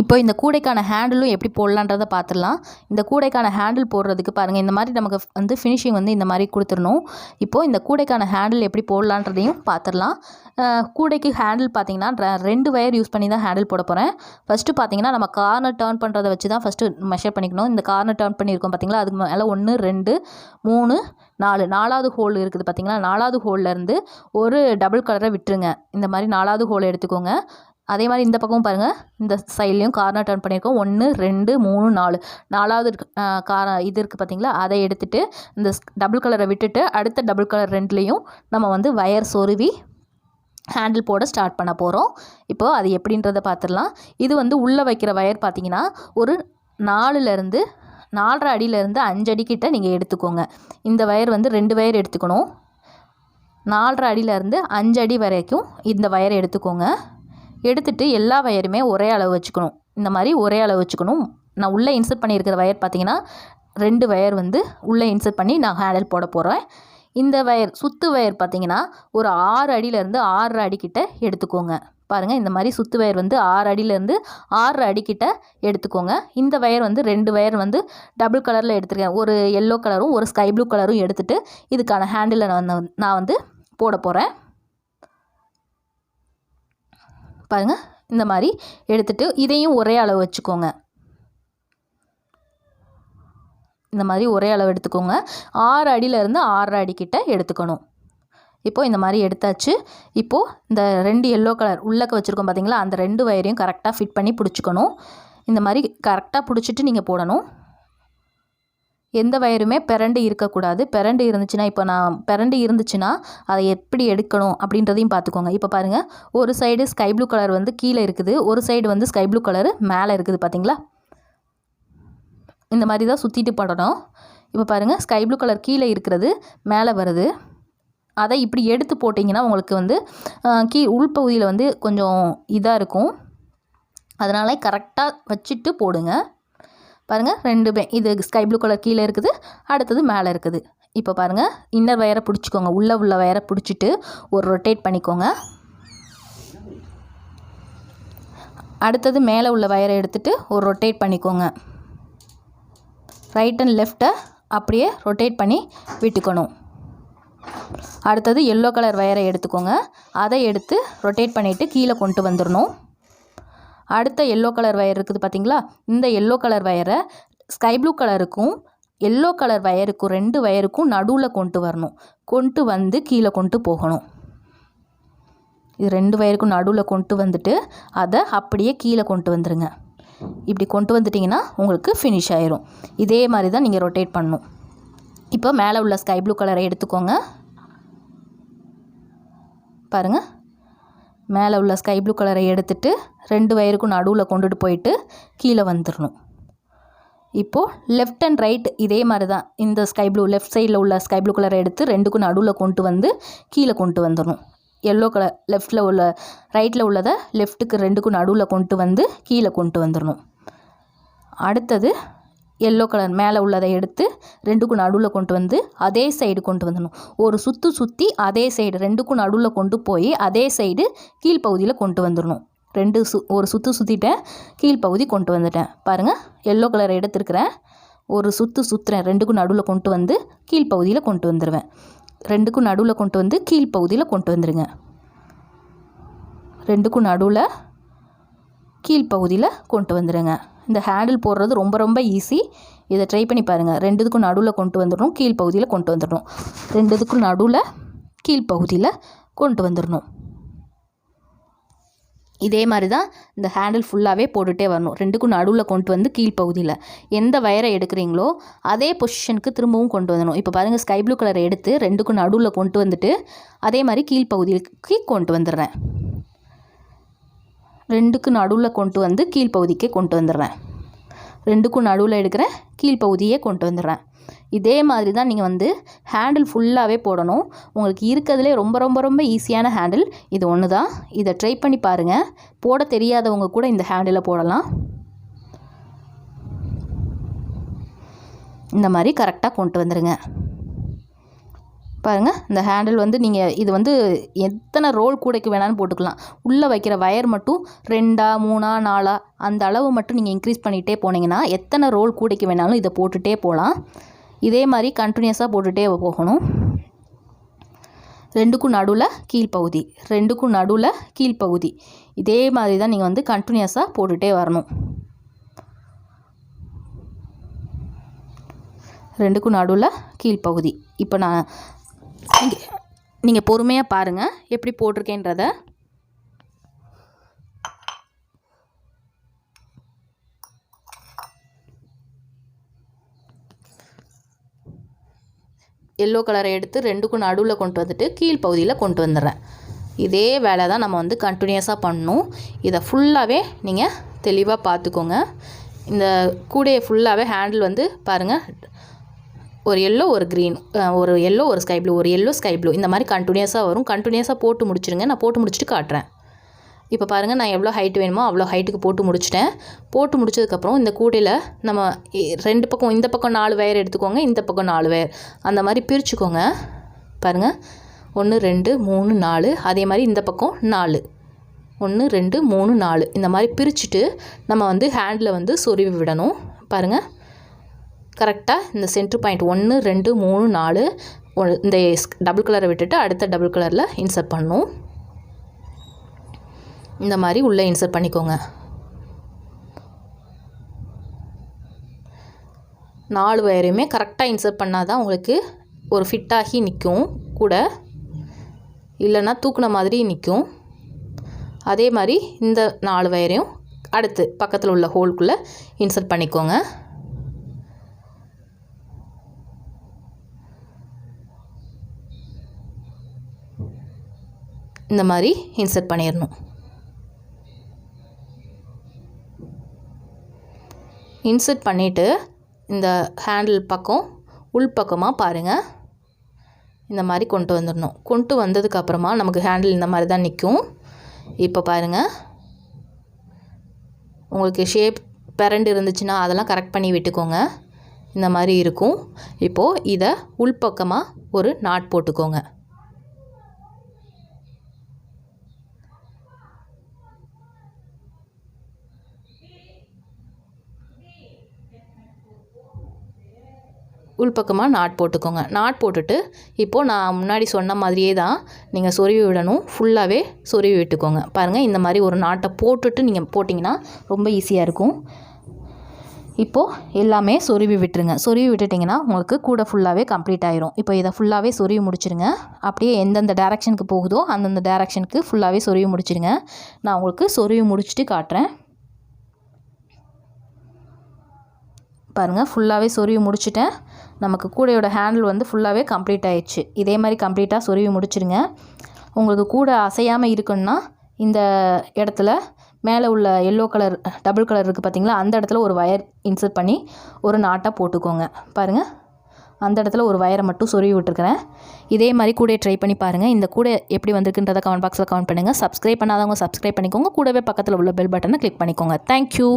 இப்போ இந்த கூடைக்கான ஹேண்டிலும் எப்படி போடலான்றதை பார்த்துடலாம். இந்த கூடைக்கான ஹேண்டில் போடுறதுக்கு பாருங்கள் இந்த மாதிரி நமக்கு வந்து ஃபினிஷிங் வந்து இந்த மாதிரி கொடுத்துடணும். இப்போது இந்த கூடைக்கான ஹேண்டில் எப்படி போடலான்றதையும் பார்த்துடலாம். கூடைக்கு ஹேண்டில் பார்த்தீங்கன்னா ரெண்டு வயர் யூஸ் பண்ணி தான் ஹேண்டில் போட போகிறேன் ஃபஸ்ட்டு பார்த்தீங்கன்னா நம்ம கார்னர் டேர்ன் பண்ணுறதை வச்சு தான் ஃபஸ்ட்டு மெஷர் பண்ணிக்கணும். இந்த கார்னர் டேர்ன் பண்ணியிருக்கோம் பார்த்தீங்களா அதுக்கு மேலே ஒன்று ரெண்டு மூணு நாலு. நாலாவது ஹோல் இருக்குது பார்த்தீங்களா நாலாவது ஹோல்லேருந்து ஒரு டபுள் கலரை விட்டுருங்க. இந்த மாதிரி நாலாவது ஹோல் எடுத்துக்கோங்க. அதே மாதிரி இந்த பக்கமும் பாருங்கள் இந்த சைட்லேயும் கார்னர் டர்ன் பண்ணியிருக்கோம். ஒன்று ரெண்டு மூணு நாலு. நாலாவது கார இது இருக்குது பார்த்தீங்களா அதை எடுத்துகிட்டு இந்த டபுள் கலரை விட்டுட்டு அடுத்த டபுள் கலர் ரெண்டுலேயும் நம்ம வந்து வயர் சொருவி ஹேண்டில் போட ஸ்டார்ட் பண்ண போகிறோம் இப்போது அது எப்படின்றத பார்த்துடலாம் இது வந்து உள்ளே வைக்கிற வயர் பார்த்தீங்கன்னா ஒரு நாலுலேருந்து நாலரை அடியிலேருந்து அஞ்சு அடிக்கிட்ட நீங்கள் எடுத்துக்கோங்க. இந்த வயர் வந்து ரெண்டு வயர் எடுத்துக்கணும். நாலரை அடியிலேருந்து அஞ்சு அடி வரைக்கும் இந்த வயரை எடுத்துக்கோங்க. எடுத்துகிட்டு எல்லா வயருமே ஒரே அளவு வச்சுக்கணும். இந்த மாதிரி ஒரே அளவு வச்சுக்கணும். நான் உள்ளே இன்சர்ட் பண்ணியிருக்கிற வயர் பார்த்தீங்கன்னா ரெண்டு வயர் வந்து உள்ளே இன்சர்ட் பண்ணி நான் ஹேண்டில் போட போகிறேன் இந்த வயர் சுத்து வயர் பார்த்தீங்கன்னா ஒரு ஆறு அடியிலேருந்து ஆறரை அடிக்கிட்ட எடுத்துக்கோங்க. பாருங்கள் இந்த மாதிரி சுத்து வயர் வந்து ஆறு அடியிலேருந்து ஆறரை அடிக்கிட்ட எடுத்துக்கோங்க. இந்த வயர் வந்து ரெண்டு வயர் வந்து டபுள் கலரில் எடுத்துருக்கேன். ஒரு எல்லோ கலரும் ஒரு ஸ்கை ப்ளூ கலரும் எடுத்துகிட்டு இதுக்கான ஹேண்டிலை நான் வந்து- நான் வந்து போட போகிறேன் பாருங்கள் இந்த மாதிரி எடுத்துட்டு இதையும் ஒரே அளவு வச்சுக்கோங்க. இந்த மாதிரி ஒரே அளவு எடுத்துக்கோங்க. ஆறு அடியிலேருந்து ஆறரை அடிக்கிட்ட எடுத்துக்கணும். இப்போது இந்த மாதிரி எடுத்தாச்சு. இப்போது இந்த ரெண்டு எல்லோ கலர் உள்ளக்க வச்சுருக்கோம் பார்த்தீங்களா அந்த ரெண்டு வயரையும் கரெக்டாக ஃபிட் பண்ணி பிடிச்சிக்கணும். இந்த மாதிரி கரெக்டாக பிடிச்சிட்டு நீங்கள் போடணும். எந்த வயருமே பிறண்டு இருக்கக்கூடாது. பிறண்டு இருந்துச்சுன்னா இப்போ நான் பிறண்டு இருந்துச்சுன்னா அதை எப்படி எடுக்கணும் அப்படின்றதையும் பார்த்துக்கோங்க. இப்போ பாருங்கள் ஒரு சைடு ஸ்கை ப்ளூ கலர் வந்து கீழே இருக்குது. ஒரு சைடு வந்து ஸ்கை ப்ளூ கலர் மேலே இருக்குது பார்த்தீங்களா? இந்த மாதிரி தான் சுற்றிட்டு படணும். இப்போ பாருங்கள் ஸ்கை ப்ளூ கலர் கீழே இருக்கிறது மேலே வருது. அதை இப்படி எடுத்து போட்டிங்கன்னா உங்களுக்கு வந்து கீ உள்பகுதியில் வந்து கொஞ்சம் இதாக இருக்கும். அதனால் கரெக்டாக வச்சுட்டு போடுங்க. பாருங்கள் ரெண்டுமே இது ஸ்கை ப்ளூ கலர் கீழே இருக்குது அடுத்தது மேலே இருக்குது. இப்போ பாருங்கள் இன்னர் வயரை பிடிச்சிக்கோங்க. உள்ளே உள்ள வயரை பிடிச்சிட்டு ஒரு ரொட்டேட் பண்ணிக்கோங்க. அடுத்தது மேலே உள்ள வயரை எடுத்துகிட்டு ஒரு ரொட்டேட் பண்ணிக்கோங்க. ரைட் அண்ட் லெஃப்ட்டை அப்படியே ரொட்டேட் பண்ணி விட்டுக்கணும். அடுத்தது எல்லோ கலர் வயரை எடுத்துக்கோங்க. அதை எடுத்து ரொட்டேட் பண்ணிவிட்டு கீழே கொண்டு வந்துடணும் அடுத்த எல்லோ கலர் வயர் இருக்குது பார்த்தீங்களா இந்த எல்லோ கலர் வயரை ஸ்கை ப்ளூ கலருக்கும் எல்லோ கலர் வயருக்கும் ரெண்டு வயருக்கும் நடுவில் கொண்டு வரணும். கொண்டு வந்து கீழே கொண்டு போகணும். இது ரெண்டு வயருக்கும் நடுவில் கொண்டு வந்துட்டு அதை அப்படியே கீழே கொண்டு வந்துடுங்க இப்படி கொண்டு வந்துட்டிங்கன்னா உங்களுக்கு ஃபினிஷ் ஆயிரும். இதே மாதிரி தான் நீங்கள் ரொட்டேட் பண்ணணும். இப்போ மேலே உள்ள ஸ்கை ப்ளூ கலரை எடுத்துக்கோங்க. பாருங்கள் மேலே உள்ள ஸ்கை ப்ளூ கலரை எடுத்துட்டு ரெண்டு வயருக்கும் நடுவில் கொண்டுட்டு போயிட்டு கீழே வந்துடணும் இப்போது லெஃப்ட் அண்ட் ரைட் இதே மாதிரி தான் இந்த ஸ்கை ப்ளூ லெஃப்ட் சைடில் உள்ள ஸ்கை ப்ளூ கலரை எடுத்து ரெண்டுக்கும் நடுவில் கொண்டு வந்து கீழே கொண்டு வந்துடணும் எல்லோ கலர் லெஃப்ட்டில் உள்ள ரைட்டில் உள்ளதை லெஃப்ட்டுக்கு ரெண்டுக்கும் நடுவில் கொண்டு வந்து கீழே கொண்டு வந்துடணும் அடுத்தது எல்லோ கலர் மேலே உள்ளதை எடுத்து ரெண்டுக்கும் நடுவில் கொண்டு வந்து அதே சைடு கொண்டு வந்துடணும். ஒரு சுற்று சுற்றி அதே சைடு ரெண்டுக்கும் நடுவில் கொண்டு போய் அதே சைடு கீழ்ப்பகுதியில் கொண்டு வந்துடணும். ரெண்டு சு ஒரு சுற்று சுற்றிட்டேன் கீழ்ப்பகுதி கொண்டு வந்துட்டேன். பாருங்கள் எல்லோ கலர் எடுத்துருக்கிறேன். ஒரு சுற்று சுற்றுறேன் ரெண்டுக்கும் நடுவில் கொண்டு வந்து கீழ்ப்பகுதியில் கொண்டு வந்துடுவேன் ரெண்டுக்கும் நடுவில் கொண்டு வந்து கீழ்ப்பகுதியில் கொண்டு வந்துடுங்க ரெண்டுக்கும் நடுவில் கீழ்ப்பகுதியில் கொண்டு வந்துடுங்க இந்த ஹேண்டில் போடுறது ரொம்ப ரொம்ப ஈஸி இதை ட்ரை பண்ணி பாருங்கள் ரெண்டுத்துக்கும் நடுவில் கொண்டு வந்துடணும். கீழ்ப்பகுதியில் கொண்டு வந்துடணும். ரெண்டுத்துக்கும் நடுவில் கீழ்ப்பகுதியில் கொண்டு வந்துடணும். இதே மாதிரி தான் இந்த ஹேண்டில் ஃபுல்லாகவே போட்டுகிட்டே வரணும். ரெண்டுக்கும் நடுவில் கொண்டு வந்து கீழ்ப்பகுதியில். எந்த வயரை எடுக்கிறீங்களோ அதே பொசிஷனுக்கு திரும்பவும் கொண்டு வந்துடணும். இப்போ பாருங்கள் ஸ்கை ப்ளூ கலரை எடுத்து ரெண்டுக்கும் நடுவில் கொண்டு வந்துட்டு அதே மாதிரி கீழ்ப்பகுதிக்கு கொண்டு வந்துடுறேன். ரெண்டுக்கு நடுவில் கொண்டு வந்து கீழ்ப்பகுதிக்கே கொண்டு வந்துடுறேன். ரெண்டுக்கும் நடுவில் எடுக்கிறேன் கீழ்ப்பகுதியே கொண்டு வந்துடுறேன். இதே மாதிரி தான் நீங்கள் வந்து ஹேண்டில் ஃபுல்லாகவே போடணும். உங்களுக்கு இருக்கிறதுலே ரொம்ப ரொம்ப ரொம்ப ஈஸியான ஹேண்டில் இது ஒன்று தான் இதை ட்ரை பண்ணி பாருங்கள் போட தெரியாதவங்க கூட இந்த ஹேண்டிலை போடலாம். இந்த மாதிரி கரெக்டாக கொண்டு வந்துடுங்க பாருங்கள் இந்த ஹேண்டில் வந்து நீங்கள் இது வந்து எத்தனை ரோல் கூடைக்கு வேணாலும் போட்டுக்கலாம். உள்ளே வைக்கிற வயர் மட்டும் ரெண்டா மூணா நாலா அந்த அளவு மட்டும் நீங்கள் இன்க்ரீஸ் பண்ணிகிட்டே போனீங்கன்னா எத்தனை ரோல் கூடைக்கு வேணாலும் இதை போட்டுகிட்டே போகலாம். இதே மாதிரி கண்டினியூஸாக போட்டுகிட்டே போகணும். ரெண்டுக்கும் நடுவில் கீழ்ப்பகுதி ரெண்டுக்கும் நடுவில் கீழ்ப்பகுதி இதே மாதிரி தான் நீங்கள் வந்து கண்டினியூஸாக போட்டுகிட்டே வரணும். ரெண்டுக்கும் நடுவில் கீழ்ப்பகுதி இப்போ நான் நீங்கள் நீங்கள் பொறுமையாக பாருங்கள் எப்படி போட்டிருக்கேன்றத. எல்லோ கலரை எடுத்து ரெண்டுக்கும் நடுவில் கொண்டு வந்துட்டு கீழ் பகுதியில் கொண்டு வந்துடுறேன். இதே வேலை தான் நம்ம வந்து கண்டினியூஸாக பண்ணணும் இதை ஃபுல்லாகவே நீங்கள் தெளிவாக பார்த்துக்கோங்க. இந்த கூடையை ஃபுல்லாகவே ஹேண்டில் வந்து பாருங்கள் ஒரு எல்லோ ஒரு க்ரீன் ஒரு எல்லோ ஒரு ஸ்கை ப்ளூ ஒரு எல்லோ ஸ்கை ப்ளூ இந்த மாதிரி கண்டினியூஸாக வரும். கண்டினியூஸாக போட்டு முடிச்சிருங்க. நான் போட்டு முடிச்சுட்டு காட்டுறேன். இப்போ பாருங்கள் நான் எவ்வளோ ஹைட் வேணுமோ அவ்வளோ ஹைட்டுக்கு போட்டு முடிச்சிட்டேன். போட்டு முடிச்சதுக்கப்புறம் இந்த கூடையில் நம்ம இ- ரெண்டு பக்கம் இந்த பக்கம் நாலு வயர் எடுத்துக்கோங்க. இந்த பக்கம் நாலு வயர் அந்த மாதிரி பிரிச்சுக்கோங்க. பாருங்கள் ஒன்று ரெண்டு மூணு நாலு. அதே மாதிரி இந்த பக்கம் நாலு. ஒன்று ரெண்டு மூணு நாலு. இந்த மாதிரி பிரிச்சுட்டு நம்ம வந்து ஹேண்டில் வந்து சொருவி விடணும். பாருங்கள் கரெக்டாக இந்த சென்ட்ரு பாயிண்ட் ஒன்று ரெண்டு மூணு நாலு ஒ- இந்த டபுள் கலரை விட்டுட்டு அடுத்த டபுள் கலரில் இன்சர்ட் பண்ணும். இந்த மாதிரி உள்ளே இன்சர்ட் பண்ணிக்கோங்க. நாலு வயரையுமே கரெக்டாக இன்சர்ட் பண்ணால் தான் உங்களுக்கு ஒரு ஃபிட்டாகி நிற்கும் கூட. இல்லைன்னா தூக்குன மாதிரி நிற்கும். அதே மாதிரி இந்த நாலு வயரையும் அடுத்து பக்கத்தில் உள்ள ஹோல்குள்ளே இன்சர்ட் பண்ணிக்கோங்க. இந்த மாதிரி இன்சர்ட் பண்ணிடணும். இன்சர்ட் பண்ணிவிட்டு இந்த ஹேண்டில் பக்கம் உள் பக்கமாக பாருங்கள் இந்த மாதிரி கொண்டு வந்துடணும். கொண்டு வந்ததுக்கப்புறமா நமக்கு ஹேண்டில் இந்த மாதிரி தான் நிற்கும் இப்போ பாருங்கள் உங்களுக்கு ஷேப் பிறண்டு இருந்துச்சுன்னா அதெல்லாம் கரெக்ட் பண்ணி விட்டுக்கோங்க. இந்த மாதிரி இருக்கும். இப்போது இதை உள்பக்கமாக ஒரு நாட் போட்டுக்கோங்க. உள்பக்கமாக நாட் போட்டுக்கோங்க. நாட் போட்டுட்டு இப்போது நான் முன்னாடி சொன்ன மாதிரியே தான் நீங்கள் சொருவி விடணும். ஃபுல்லாகவே சொருவி விட்டுக்கோங்க. பாருங்கள் இந்த மாதிரி ஒரு நாட்டை போட்டுட்டு நீங்கள் போட்டிங்கன்னா ரொம்ப ஈஸியாக இருக்கும். இப்போது எல்லாமே சொருவி விட்டுருங்க. சொருவி விட்டுட்டிங்கன்னா உங்களுக்கு கூட ஃபுல்லாகவே கம்ப்ளீட் ஆயிரும். இப்போ இதை ஃபுல்லாகவே சொருவி முடிச்சிருங்க. அப்படியே எந்தெந்த டேரக்ஷனுக்கு போகுதோ அந்தந்த டேரக்ஷனுக்கு ஃபுல்லாகவே சொருவி முடிச்சிருங்க. நான் உங்களுக்கு சொருவி முடிச்சுட்டு காட்டுறேன். பாருங்கள் ஃபுல்லாகவே சொருவி முடிச்சிட்டேன். நமக்கு கூடையோட ஹேண்டில் வந்து ஃபுல்லாகவே கம்ப்ளீட் ஆயிடுச்சு. இதே மாதிரி கம்ப்ளீட்டாக சொருவி முடிச்சிருங்க. உங்களுக்கு கூடை அசையாமல் இருக்குன்னா இந்த இடத்துல மேலே உள்ள எல்லோ கலர் டபுள் கலர் இருக்குது பார்த்தீங்களா அந்த இடத்துல ஒரு வயர் இன்சர்ட் பண்ணி ஒரு நாட்டாக போட்டுக்கோங்க. பாருங்கள் அந்த இடத்துல ஒரு வயரை மட்டும் சொருவி விட்டுருக்கிறேன். இதே மாதிரி கூடையை ட்ரை பண்ணி பாருங்கள் இந்த கூடை எப்படி வந்திருக்குன்றதை கமெண்ட் பாக்ஸில் கமெண்ட் பண்ணுங்கள் சப்ஸ்கிரைப் பண்ணாதவங்க சப்ஸ்கிரைப் பண்ணிக்கோங்க. கூடவே பக்கத்தில் உள்ள பெல் பட்டனை கிளிக் பண்ணிக்கோங்க. தேங்க்யூ